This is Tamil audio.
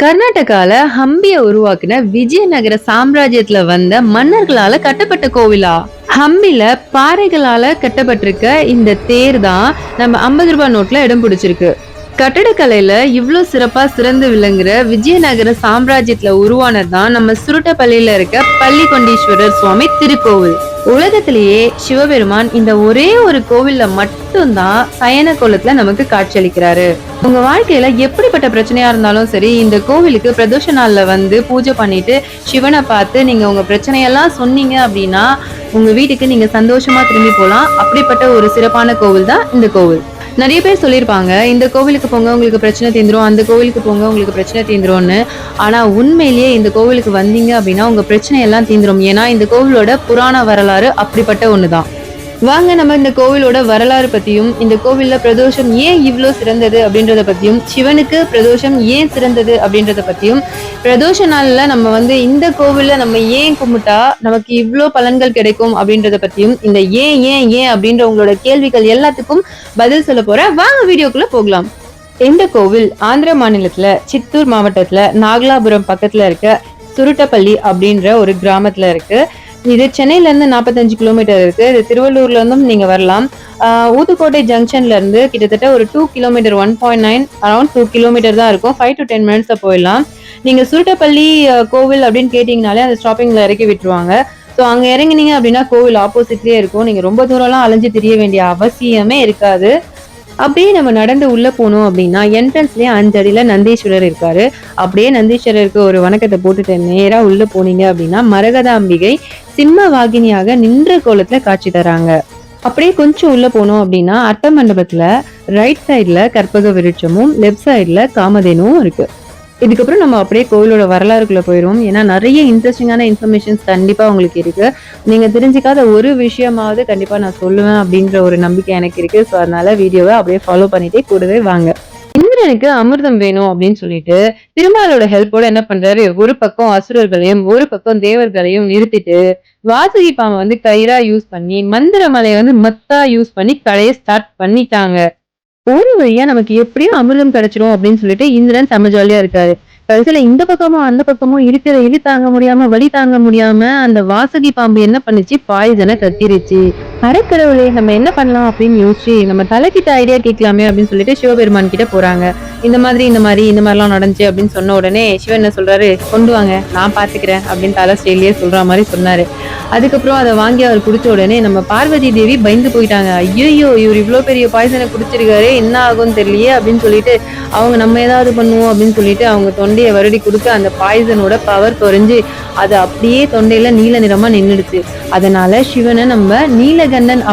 கர்நாடகால ஹம்பிய உருவாக்கின விஜயநகர சாம்ராஜ்யத்துல வந்த மன்னர்களால கட்டப்பட்ட கோவிலா? ஹம்பில பாறைகளால கட்டப்பட்டிருக்க இந்த தேர் தான் நம்ம ஐம்பது ரூபாய் நோட்டில் இடம் பிடிச்சிருக்கு. கட்டடக்கலையில இவ்ளோ சிறப்பா சிறந்து விளங்குற விஜயநகர சாம்ராஜ்யத்துல உருவானதுதான் நம்ம சுருட்டப்பள்ளியில இருக்க பள்ளிகொண்டீஸ்வரர் சுவாமி திருக்கோவில். உலகத்திலேயே சிவபெருமான் இந்த ஒரே ஒரு கோவில்ல மட்டும்தான் சயன கோலத்துல நமக்கு காட்சியளிக்கிறாரு. உங்க வாழ்க்கையில எப்படிப்பட்ட பிரச்சனையா இருந்தாலும் சரி இந்த கோவிலுக்கு பிரதோஷ நாள்ல வந்து பூஜை பண்ணிட்டு சிவனை பார்த்து நீங்க உங்க பிரச்சனையெல்லாம் சொன்னீங்க அப்படின்னா உங்க வீட்டுக்கு நீங்க சந்தோஷமா திரும்பி போலாம். அப்படிப்பட்ட ஒரு சிறப்பான கோவில் தான் இந்த கோவில். நிறைய பேர் சொல்லியிருப்பாங்க இந்த கோவிலுக்கு போங்க உங்களுக்கு பிரச்சனை தீந்துரும் அந்த கோவிலுக்கு போங்க உங்களுக்கு பிரச்சனை தீந்துரும்னு. ஆனால் உண்மையிலேயே இந்த கோவிலுக்கு வந்தீங்க அப்படின்னா உங்கள் பிரச்சனை எல்லாம் தீந்துரும். ஏன்னா இந்த கோவிலோட புராண வரலாறு அப்படிப்பட்ட ஒன்று தான் வாங்க நம்ம இந்த கோவிலோட வரலாறு பத்தியும் இந்த கோவில்ல பிரதோஷம் ஏன் இவ்வளோ சிறந்தது அப்படின்றத பத்தியும் சிவனுக்கு பிரதோஷம் ஏன் சிறந்தது அப்படின்றத பத்தியும் பிரதோஷ நாள்ல நம்ம வந்து இந்த கோவில்ல நம்ம ஏன் கும்பிட்டா நமக்கு இவ்வளோ பலன்கள் கிடைக்கும் அப்படின்றத பத்தியும் இந்த ஏன் ஏன் ஏன் அப்படின்ற உங்களோட கேள்விகள் எல்லாத்துக்கும் பதில் சொல்ல போற வாங்க வீடியோக்குள்ள போகலாம். இந்த கோவில் ஆந்திர மாநிலத்துல சித்தூர் மாவட்டத்துல நாகலாபுரம் பக்கத்துல இருக்க சுருட்டப்பள்ளி அப்படின்ற ஒரு கிராமத்துல இருக்கு. இது சென்னையிலேருந்து நாற்பத்தஞ்சு கிலோமீட்டர் இருக்கு. இது திருவள்ளூர்ல இருந்தும் வரலாம். ஊத்துக்கோட்டை ஜங்ஷன்லேருந்து கிட்டத்தட்ட ஒரு two kilometre one point nine around two kilometre தான் இருக்கும். ஃபைவ் டு டென் மினிட்ஸில் போயிடலாம். நீங்கள் சுருட்டப்பள்ளி கோவில் அப்படின்னு கேட்டிங்கனாலே அந்த ஸ்டாப்பிங்கில் இறக்கி விட்டுருவாங்க. ஸோ அங்கே இறங்குனீங்க அப்படின்னா கோவில் ஆப்போசிட்லேயே இருக்கும். நீங்கள் ரொம்ப தூரம்லாம் அலைஞ்சு தெரிய வேண்டிய அவசியமே இருக்காது. அப்படியே நம்ம நடந்து உள்ளே போனோம் அப்படின்னா என்ட்ரன்ஸ்லேயே அஞ்சு நந்தீஸ்வரர் இருக்காரு. அப்படியே நந்தீஸ்வரருக்கு ஒரு வணக்கத்தை போட்டுட்டு நேராக உள்ளே போனீங்க அப்படின்னா மரகதாம்பிகை சிம்ம வாகினியாக நின்ற கோலத்துல காட்சி தராங்க. அப்படியே கொஞ்சம் உள்ள போனோம் அப்படின்னா அர்த்த மண்டபத்துல ரைட் சைட்ல கற்பக விருட்சமும் லெஃப்ட் சைட்ல காமதேனும் இருக்கு. இதுக்கப்புறம் நம்ம அப்படியே கோவிலோட வரலாறுக்குள்ள போயிடுவோம் ஏன்னா நிறைய இன்ட்ரெஸ்டிங்கான இன்ஃபர்மேஷன்ஸ் கண்டிப்பா உங்களுக்கு இருக்கு. நீங்க தெரிஞ்சுக்காத ஒரு விஷயமாவது கண்டிப்பா நான் சொல்லுவேன் அப்படின்ற ஒரு நம்பிக்கை எனக்கு இருக்கு. ஸோ அதனால வீடியோவை அப்படியே ஃபாலோ பண்ணிட்டே கூடவே வாங்க. எனக்கு அமிர்தம் வேணும் அப்படின்னு சொல்லிட்டு திருமாலோட ஹெல்ப்போட என்ன பண்றாரு? ஒரு பக்கம் அசுரர்களையும் ஒரு பக்கம் தேவர்களையும் நிறுத்திட்டு வாசுகி பாம்பை வந்து கயிறா யூஸ் பண்ணி மந்திரமலையை வந்து மத்தா யூஸ் பண்ணி கடையை ஸ்டார்ட் பண்ணிட்டாங்க. ஒரு வழியா நமக்கு எப்படியும் அமிர்தம் கிடைச்சிரும் அப்படின்னு சொல்லிட்டு இந்திரன் செம்ம ஜாலியா இருக்காரு. கடைசியில இந்த பக்கமும் அந்த பக்கமும் இருக்கிற இடி தாங்க முடியாம வழி தாங்க முடியாம அந்த வாசுகி பாம்பு என்ன பண்ணுச்சு? பாய்சனை கத்திருச்சு அரைக்கடவுளே நம்ம என்ன பண்ணலாம் அப்படின்னு யோசிச்சு நம்ம தலைக்கிட்ட ஐடியா கேட்கலாமே அப்படின்னு சொல்லிட்டு சிவபெருமான் கிட்ட போறாங்க. இந்த மாதிரி இந்த மாதிரி இந்த மாதிரிலாம் நடந்துச்சு அப்படின்னு சொன்ன உடனே சிவன் என்ன சொல்கிறாரு கொண்டு வாங்க நான் பார்த்துக்கிறேன் அப்படின்னு தலை ஸ்டைலியே சொல்கிற மாதிரி சொன்னார். அதுக்கப்புறம் அதை வாங்கி அவர் குடித்த உடனே நம்ம பார்வதி தேவி பயந்து போயிட்டாங்க. ஐயோ இவர் இவ்வளோ பெரிய பாய்சனை குடிச்சிருக்காரு என்ன ஆகும்னு தெரியலையே அப்படின்னு சொல்லிட்டு அவங்க நம்ம ஏதாவது பண்ணுவோம் அப்படின்னு சொல்லிட்டு அவங்க தொண்டையை வருடி கொடுத்து அந்த பாய்சனோட பவர் குறைஞ்சு அது அப்படியே தொண்டையில் நீல நிறமாக நின்றுடுச்சு அதனால சிவனை நம்ம நீலகண்ணன்